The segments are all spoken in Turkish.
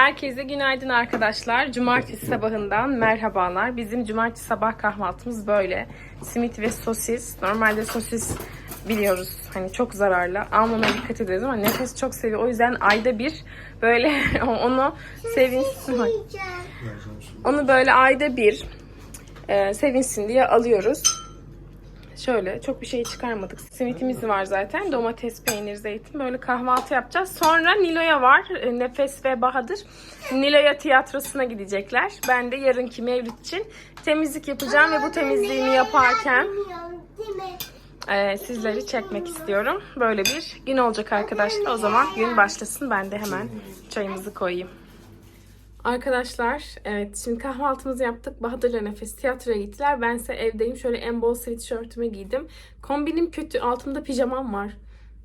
Herkese günaydın arkadaşlar. Cumartesi sabahından merhabalar. Bizim cumartesi sabah kahvaltımız böyle. Simit ve sosis. Normalde sosis biliyoruz hani çok zararlı. Almamaya dikkat ediyoruz ama nefes çok seviyor. O yüzden ayda bir böyle onu sevinsin. Onu böyle ayda bir e, sevinsin diye alıyoruz. Şöyle çok bir şey çıkarmadık. Simitimiz var zaten. Domates, peynir, zeytin. Böyle kahvaltı yapacağız. Sonra Nilo'ya var. E, Nefes ve Bahadır. Nilo'ya tiyatrosuna gidecekler. Ben de yarınki Mevlüt için temizlik yapacağım ve bu temizliğimi yaparken e, sizleri çekmek istiyorum. Böyle bir gün olacak arkadaşlar. O zaman gün başlasın. Ben de hemen çayımızı koyayım. Arkadaşlar evet şimdi kahvaltımızı yaptık. Bahadır'la Nefes tiyatroya gittiler. Bense evdeyim. Şöyle en bol sweatshirtümü giydim. Kombinim kötü. Altımda pijamam var.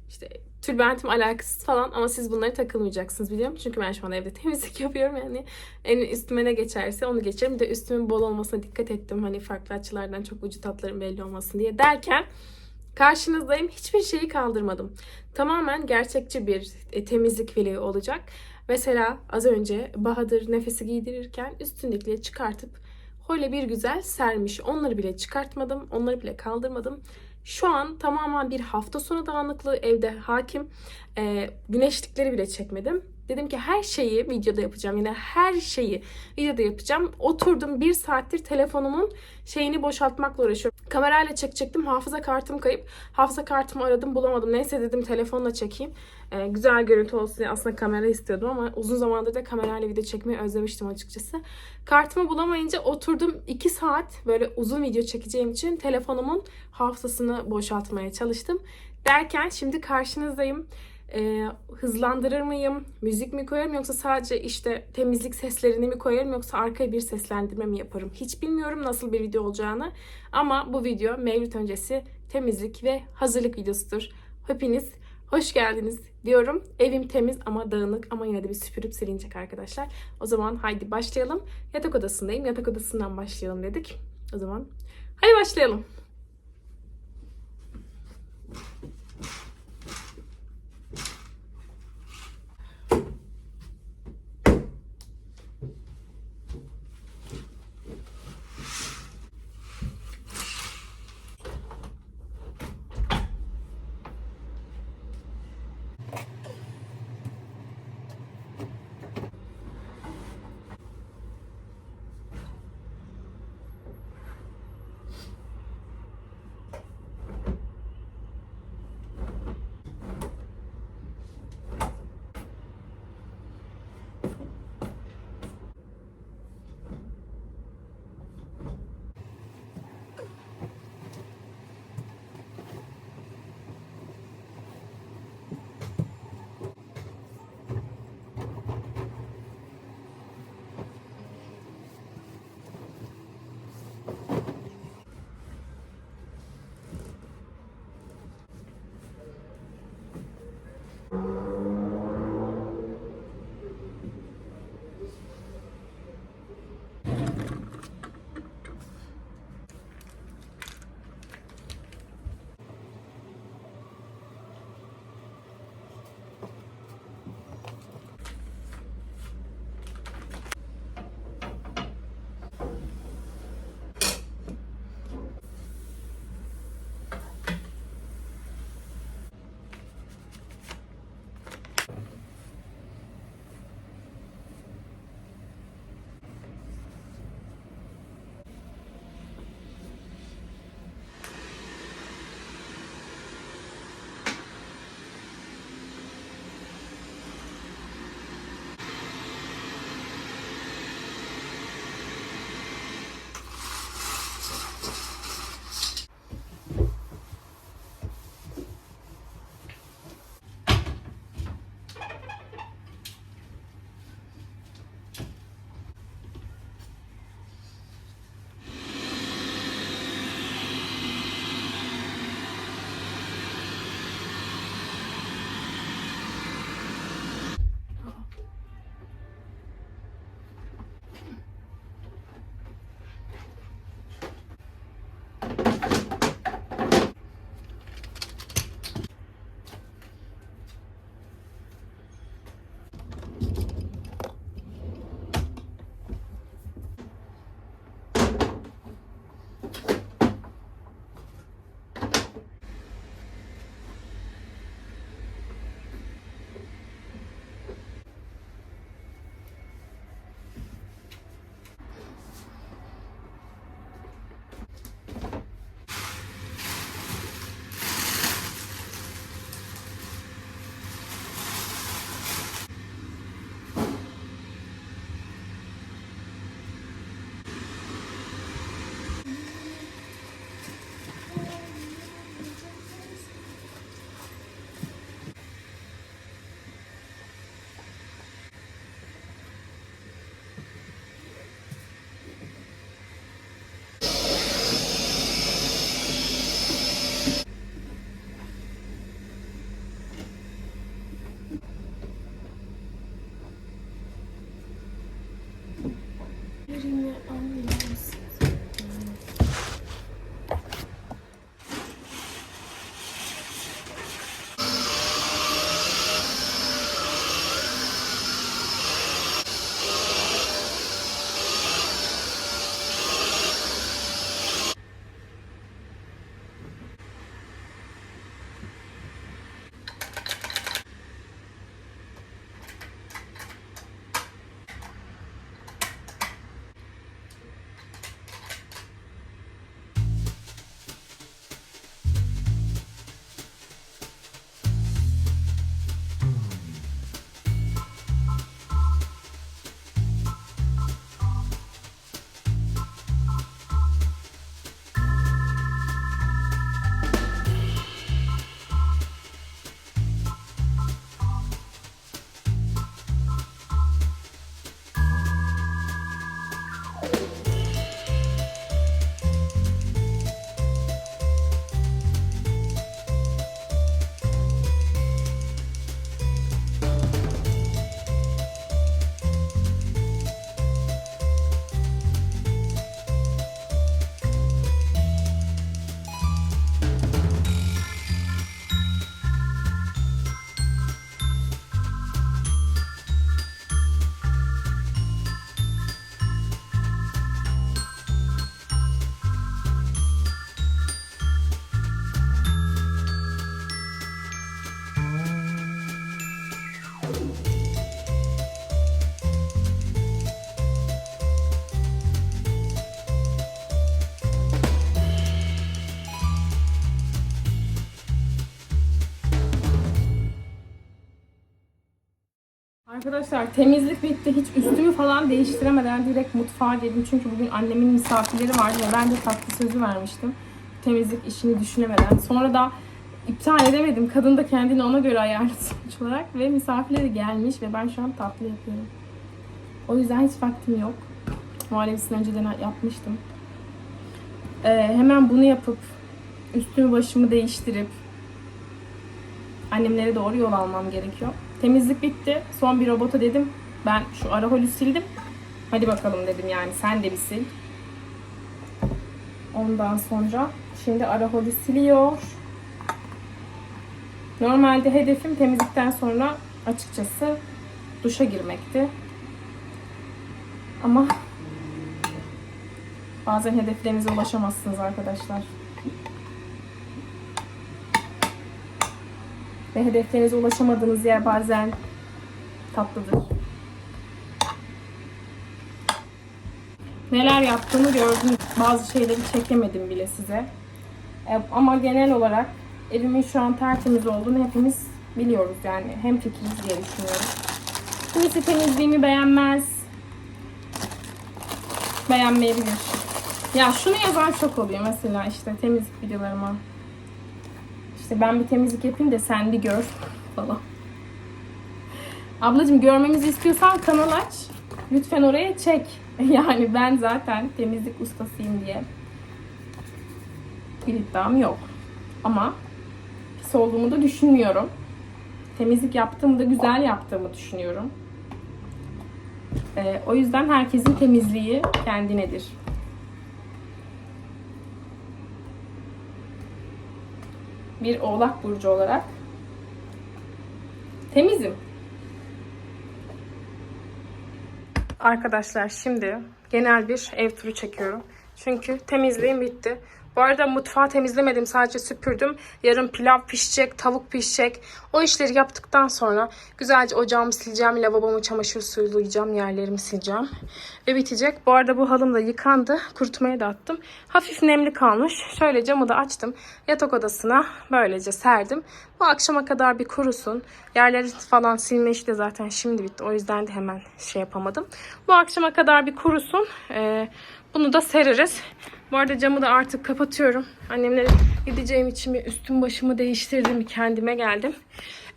İşte tülbentim alakasız falan ama siz bunları takılmayacaksınız biliyorum. Çünkü ben şu an evde temizlik yapıyorum yani. En üstüme ne geçerse onu geçerim. Bir de üstümün bol olmasına dikkat ettim. Hani farklı açılardan çok ucu tatların belli olmasın diye derken karşınızdayım. Hiçbir şeyi kaldırmadım. Tamamen gerçekçi bir e, temizlik vlogu olacak. Mesela az önce Bahadır nefesi giydirirken üstündekileri çıkartıp öyle bir güzel sermiş. Onları bile çıkartmadım. Onları bile kaldırmadım. Şu an tamamen bir hafta sonu dağınıklığı evde hakim. Ee, güneşlikleri bile çekmedim. Dedim ki her şeyi videoda yapacağım. Yine her şeyi videoda yapacağım. Oturdum bir saattir telefonumun şeyini boşaltmakla uğraşıyorum. Kamerayla çekecektim. Hafıza kartım kayıp. Hafıza kartımı aradım bulamadım. Neyse dedim telefonla çekeyim. Ee, güzel görüntü olsun diye aslında kamera istiyordum ama uzun zamandır da kamerayla video çekmeyi özlemiştim açıkçası. Kartımı bulamayınca oturdum 2 saat böyle uzun video çekeceğim için telefonumun hafızasını boşaltmaya çalıştım. Derken şimdi karşınızdayım. Ee, hızlandırır mıyım? Müzik mi koyarım yoksa sadece işte temizlik seslerini mi koyarım yoksa arkaya bir seslendirme mi yaparım? Hiç bilmiyorum nasıl bir video olacağını. Ama bu video Mevlüt öncesi temizlik ve hazırlık videosudur. Hepiniz hoş geldiniz diyorum. Evim temiz ama dağınık ama yine de bir süpürüp silinecek arkadaşlar. O zaman haydi başlayalım. Yatak odasındayım. Yatak odasından başlayalım dedik. O zaman hadi başlayalım. Arkadaşlar temizlik bitti. Hiç üstümü falan değiştiremeden direkt mutfağa girdim. Çünkü bugün annemin misafirleri vardı ve ben de tatlı sözü vermiştim. Temizlik işini düşünemeden. Sonra da iptal edemedim. Kadın da kendini ona göre ayarladı sonuç olarak. Ve misafirleri gelmiş ve ben şu an tatlı yapıyorum. O yüzden hiç vaktim yok. Muhallebisini önceden yapmıştım. Ee, hemen bunu yapıp üstümü başımı değiştirip annemlere doğru yol almam gerekiyor. Temizlik bitti. Son bir robota dedim. Ben şu ara holü sildim. Hadi bakalım dedim yani sen de bir sil. Ondan sonra şimdi ara holü siliyor. Normalde hedefim temizlikten sonra açıkçası duşa girmekti. Ama bazen hedeflerinize ulaşamazsınız arkadaşlar. Ve hedeflerinize ulaşamadığınız yer bazen tatlıdır. Neler yaptığımı gördüm. Bazı şeyleri çekemedim bile size. E, Ama genel olarak evimin şu an tertemiz olduğunu hepimiz biliyoruz yani. Hem fikiriz diye düşünüyorum. Kimisi temizliğimi beğenmez. Beğenmeyebilir. Ya şunu yazan çok oluyor mesela işte temizlik videolarıma. İşte ben bir temizlik yapayım da sen bir gör falan. Ablacığım görmemizi istiyorsan kanal aç. Lütfen oraya çek. Yani ben zaten temizlik ustasıyım diye bir iddiam yok. Ama pis olduğumu da düşünmüyorum. Temizlik yaptığımı da güzel yaptığımı düşünüyorum. Ee, o yüzden herkesin temizliği kendinedir. Bir oğlak burcu olarak temizim. Arkadaşlar şimdi genel bir ev turu çekiyorum. Çünkü temizliğim bitti. Bu arada mutfağı temizlemedim. Sadece süpürdüm. Yarın pilav pişecek, tavuk pişecek. O işleri yaptıktan sonra güzelce ocağımı sileceğim. Lavabomu çamaşır suylayacağım. Yerlerimi sileceğim. Ve bitecek. Bu arada bu halım da yıkandı. Kurutmaya da attım. Hafif nemli kalmış. Şöyle camı da açtım. Yatak odasına böylece serdim. Bu akşama kadar bir kurusun. Yerleri falan silme işi de zaten şimdi bitti. O yüzden de hemen şey yapamadım. Bu akşama kadar bir kurusun. Ee, bunu da sereriz. Bu arada camı da artık kapatıyorum. Annemlere gideceğim için bir üstüm başımı değiştirdim. Kendime geldim.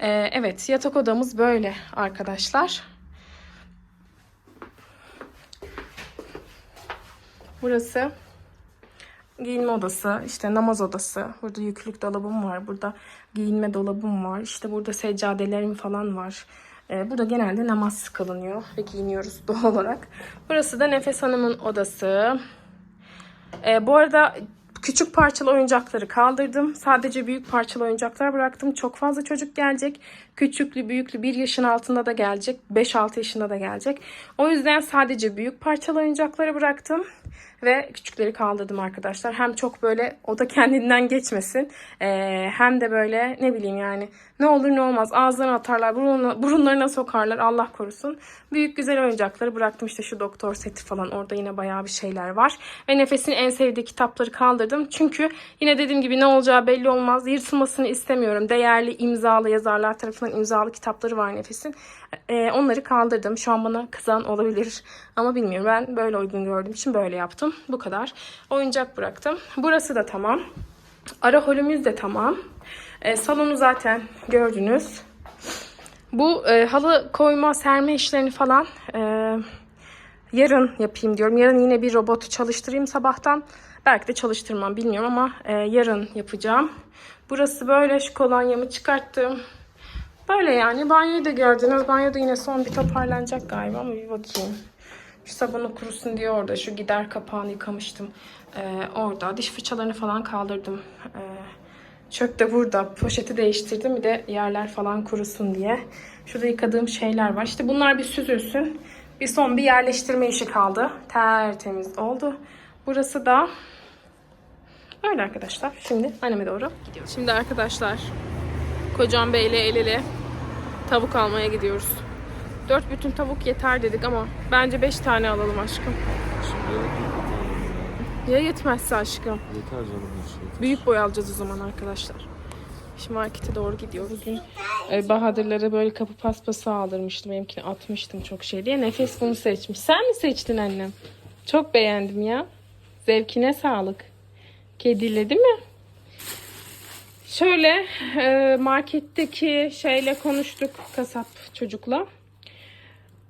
Ee, evet yatak odamız böyle arkadaşlar. Burası giyinme odası, işte namaz odası. Burada yüklük dolabım var. Burada giyinme dolabım var. İşte burada seccadelerim falan var. Ee, burada genelde namaz kılınıyor ve giyiniyoruz doğal olarak. Burası da Nefes Hanım'ın odası. Ee, bu arada küçük parçalı oyuncakları kaldırdım. Sadece büyük parçalı oyuncaklar bıraktım. Çok fazla çocuk gelecek. Küçüklü, büyüklü, 1 yaşın altında da gelecek. 5-6 yaşında da gelecek. O yüzden sadece büyük parçalı oyuncakları bıraktım. Ve küçükleri kaldırdım arkadaşlar. Hem çok böyle o da kendinden geçmesin. Ee, hem de böyle ne bileyim yani ne olur ne olmaz ağızlarına atarlar burunlarına, sokarlar Allah korusun. Büyük güzel oyuncakları bıraktım işte şu doktor seti falan orada yine bayağı bir şeyler var. Ve Nefes'in en sevdiği kitapları kaldırdım. Çünkü yine dediğim gibi ne olacağı belli olmaz. Yırtılmasını istemiyorum. Değerli imzalı yazarlar tarafından imzalı kitapları var Nefes'in. Ee, onları kaldırdım. Şu an bana kızan olabilir. Ama bilmiyorum ben böyle uygun gördüğüm için böyle yaptım. Bu kadar. Oyuncak bıraktım. Burası da tamam. Ara holümüz de tamam. Ee, salonu zaten gördünüz. Bu e, halı koyma, serme işlerini falan e, yarın yapayım diyorum. Yarın yine bir robotu çalıştırayım sabahtan. Belki de çalıştırmam bilmiyorum ama e, yarın yapacağım. Burası böyle şu kolonyamı çıkarttım. Böyle yani banyoyu da gördünüz. Banyoda yine son bir toparlanacak galiba ama bir bakayım. Şu sabunu kurusun diye orada şu gider kapağını yıkamıştım. Ee, orada diş fırçalarını falan kaldırdım. Ee, çöp de burada. Poşeti değiştirdim. Bir de yerler falan kurusun diye. Şurada yıkadığım şeyler var. İşte bunlar bir süzülsün. Bir son bir yerleştirme işi kaldı. Tertemiz oldu. Burası da öyle arkadaşlar. Şimdi anneme doğru gidiyoruz. Şimdi arkadaşlar Kocam Bey'le el ele tavuk almaya gidiyoruz. Dört bütün tavuk yeter dedik ama bence beş tane alalım aşkım. Ya yetmezse aşkım. Yeter canım hiç yeter. Büyük boy alacağız o zaman arkadaşlar. Şimdi markete doğru gidiyoruz. Dün e, Bahadırlara böyle kapı paspası aldırmıştım. Benimkini atmıştım çok şey diye. Nefes bunu seçmiş. Sen mi seçtin annem? Çok beğendim ya. Zevkine sağlık. Kedili değil mi? Şöyle e, marketteki şeyle konuştuk kasap çocukla.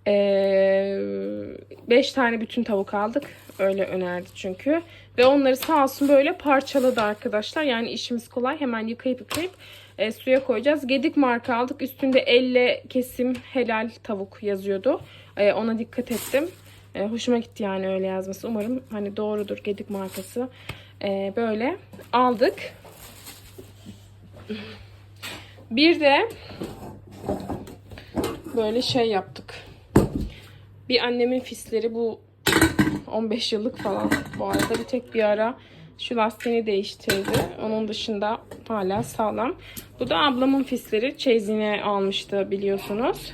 5 tane bütün tavuk aldık. Öyle önerdi çünkü. Ve onları sağ olsun böyle parçaladı arkadaşlar. Yani işimiz kolay. Hemen yıkayıp yıkayıp e, suya koyacağız. Gedik marka aldık. Üstünde elle kesim helal tavuk yazıyordu. E, ona dikkat ettim. E, hoşuma gitti yani öyle yazması. Umarım hani doğrudur Gedik markası. E, böyle aldık. Bir de böyle şey yaptık. Bir annemin fisleri bu 15 yıllık falan bu arada bir tek bir ara şu lastiğini değiştirdi. Onun dışında hala sağlam. Bu da ablamın fisleri çeyizine almıştı biliyorsunuz.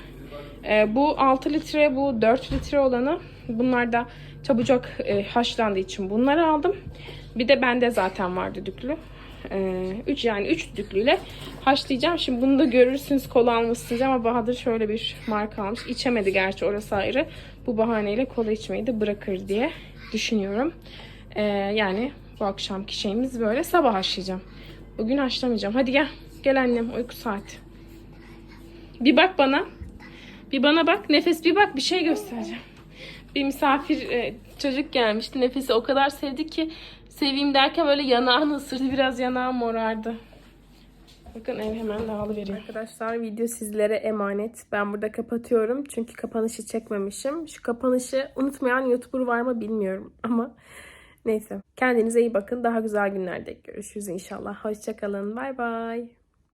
Ee, bu 6 litre bu 4 litre olanı bunlar da çabucak e, haşlandığı için bunları aldım. Bir de bende zaten var düdüklü. 3 yani 3 düdüklüyle haşlayacağım. Şimdi bunu da görürsünüz kola almışsınız ama Bahadır şöyle bir marka almış. İçemedi gerçi orası ayrı. Bu bahaneyle kola içmeyi de bırakır diye düşünüyorum. Ee, yani bu akşamki şeyimiz böyle. Sabah haşlayacağım. Bugün haşlamayacağım. Hadi gel. Gel annem uyku saati. Bir bak bana. Bir bana bak. Nefes bir bak bir şey göstereceğim. Bir misafir e, çocuk gelmişti. Nefesi o kadar sevdi ki seveyim derken böyle yanağını ısırdı. Biraz yanağım morardı. Bakın ev hemen dağılıveriyor. Arkadaşlar video sizlere emanet. Ben burada kapatıyorum. Çünkü kapanışı çekmemişim. Şu kapanışı unutmayan YouTuber var mı bilmiyorum. Ama neyse. Kendinize iyi bakın. Daha güzel günlerde görüşürüz inşallah. Hoşçakalın. Bay bay.